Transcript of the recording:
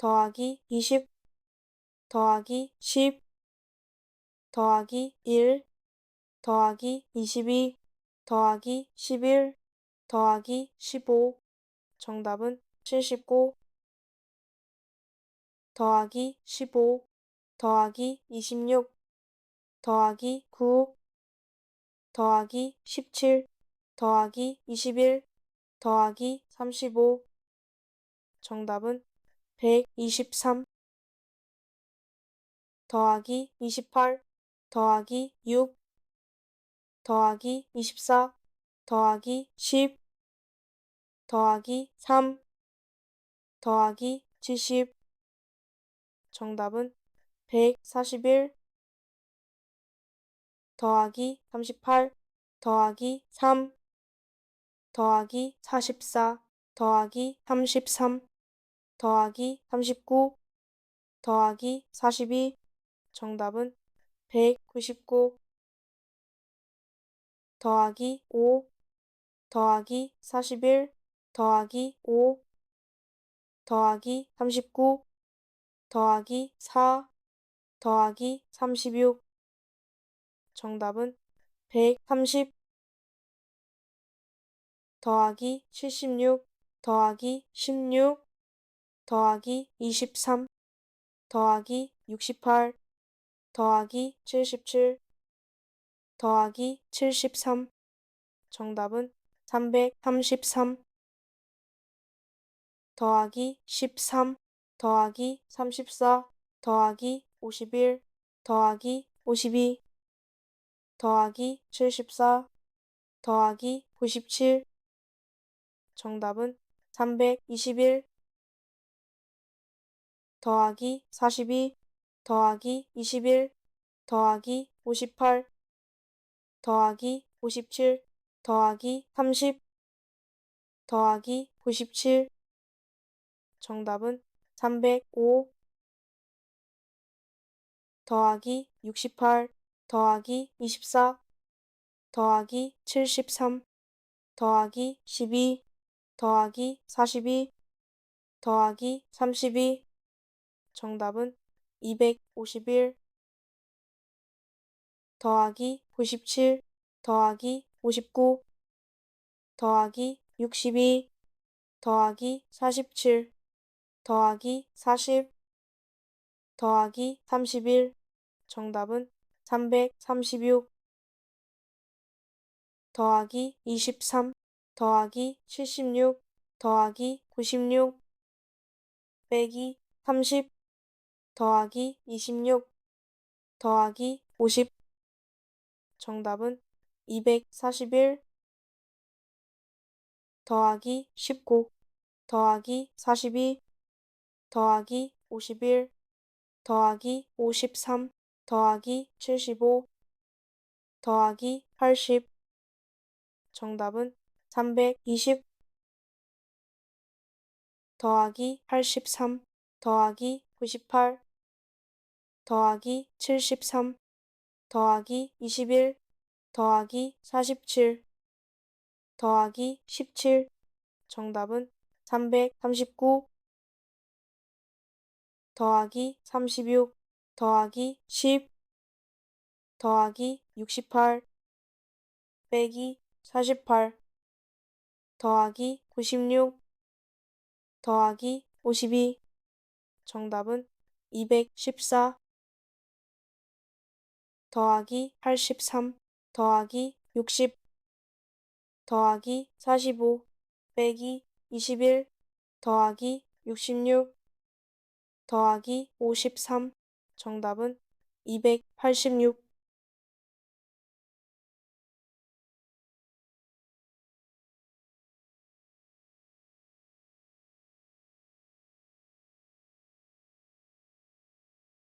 더하기 20 더하기 10 더하기 1 더하기 22 더하기 11 더하기 15 정답은 79 더하기 15 더하기 26 더하기 9 더하기 17 더하기 21 더하기 35 정답은 123 더하기 28 더하기 6 더하기 24 더하기 10 더하기 3 더하기 70 정답은 141 더하기 38 더하기 3 더하기 44 더하기 33 더하기 39 더하기 42 정답은 199 더하기 5 더하기 41 더하기 5 더하기 39 더하기 4 더하기 36 정답은 130 더하기 76 더하기 16 더하기 23 더하기 68 더하기 77 더하기 73 정답은 333 더하기 13 더하기 34 더하기 51 더하기 52 더하기 74 더하기 97 정답은 321 더하기 42 더하기 21 더하기 58 더하기 57 더하기 30 더하기 97 정답은 305 더하기 68 더하기 24 더하기 73 더하기 12 더하기 42 더하기 32 정답은 251 더하기 97 더하기 59 더하기 62 더하기 47 더하기 40 더하기 31 정답은 336 더하기 23 더하기 76 더하기 96 빼기 30 더하기 26 더하기 50 정답은 241 더하기 19 더하기 42 더하기 51 더하기 53 더하기 75 더하기 80 정답은 320 더하기 83 더하기 98 더하기 73 더하기 21 더하기 47 더하기 17 정답은 339 더하기 36 더하기 10 더하기 68 빼기 48 더하기 96 더하기 52 정답은 214 더하기 83 더하기 60 더하기 45 빼기 21 더하기 66 더하기 53 정답은 286